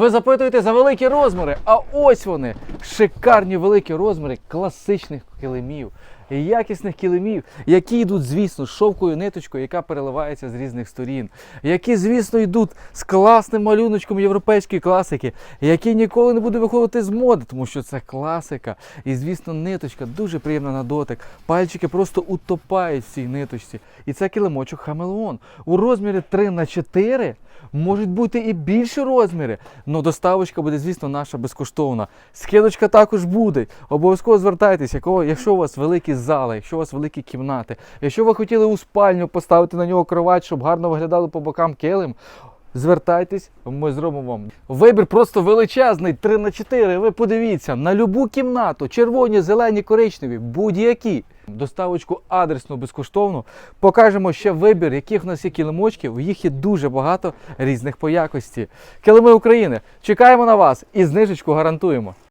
Ви запитуєте за великі розміри, а ось вони шикарні великі розміри класичних килимів, якісних килимів, які йдуть, звісно, з шовкою ниточкою, яка переливається з різних сторін, які, звісно, йдуть з класним малюночком європейської класики, які ніколи не буде виходити з моди, тому що це класика. І, звісно, ниточка дуже приємна на дотик. Пальчики просто утопають в цій ниточці. І це килимочок Хамелеон. У розмірі 3 на 4 можуть бути і більші розміри. Ну, доставочка буде, звісно, наша безкоштовна. Скидочка також буде. Обов'язково звертайтеся, якщо у вас великі зали, якщо у вас великі кімнати, якщо ви хотіли у спальню поставити на нього кровать, щоб гарно виглядали по бокам килим. Звертайтесь, ми зробимо вам. Вибір просто величезний, 3 на 4. Ви подивіться на любу кімнату, червоні, зелені, коричневі, будь-які. Доставочку адресну безкоштовну. Покажемо ще вибір, яких в нас є килимочків. Їх є дуже багато різних по якості. Килими України. Чекаємо на вас і знижечку гарантуємо.